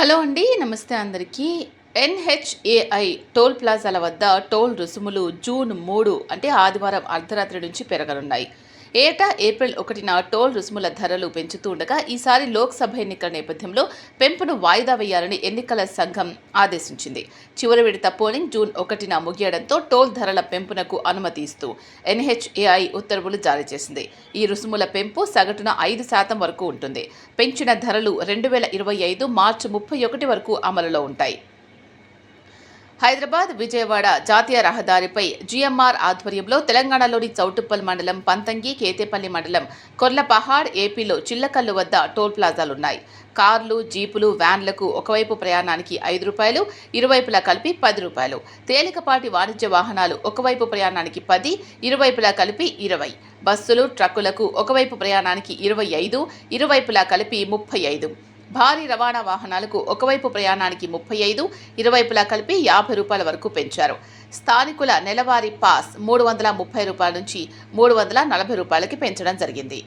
Hello అండి నమస్తే అందరికీ. ఎన్హెచ్ఏఐ టోల్ ప్లాజాల వద్ద టోల్ రుసుములు జూన్ మూడు అంటే ఆదివారం అర్ధరాత్రి నుంచి పెరగనున్నాయి. ఏటా ఏప్రిల్ ఒకటిన టోల్ రుసుముల ధరలు పెంచుతూ ఉండగా ఈసారి లోక్సభ ఎన్నికల నేపథ్యంలో పెంపును వాయిదా వేయాలని ఎన్నికల సంఘం ఆదేశించింది. చివరి విడత పోలింగ్ జూన్ ఒకటిన ముగియడంతో టోల్ ధరల పెంపునకు అనుమతి ఇస్తూ ఎన్హెచ్ఏఐ ఉత్తర్వులు జారీ చేసింది. ఈ రుసుముల పెంపు సగటున ఐదు శాతం వరకు ఉంటుంది. పెంచిన ధరలు రెండు వేల ఇరవై ఐదు మార్చి ముప్పై ఒకటి వరకు అమలులో ఉంటాయి. హైదరాబాద్ విజయవాడ జాతీయ రహదారిపై జీఎంఆర్ ఆధ్వర్యంలో తెలంగాణలోని చౌటుప్పల్ మండలం పంతంగి కేతేపల్లి మండలం కొర్లపహాడ్ ఏపీలో చిల్లకల్లు వద్ద టోల్ ప్లాజాలున్నాయి. కార్లు జీపులు వ్యాన్లకు ఒకవైపు ప్రయాణానికి ఐదు రూపాయలు ఇరువైపులా కలిపి పది రూపాయలు. తేలికపాటి వాణిజ్య వాహనాలు ఒకవైపు ప్రయాణానికి పది ఇరువైపులా కలిపి ఇరవై. బస్సులు ట్రక్కులకు ఒకవైపు ప్రయాణానికి ఇరవై ఐదు ఇరువైపులా కలిపి ముప్పై ఐదు. భారీ రవాణా వాహనాలకు ఒకవైపు ప్రయాణానికి ముప్పై ఐదు ఇరువైపులా కలిపి యాభై రూపాయల వరకు పెంచారు. స్థానికుల నెలవారీ పాస్ మూడు వందల ముప్పై రూపాయల నుంచి మూడు వందల నలభై రూపాయలకి పెంచడం జరిగింది.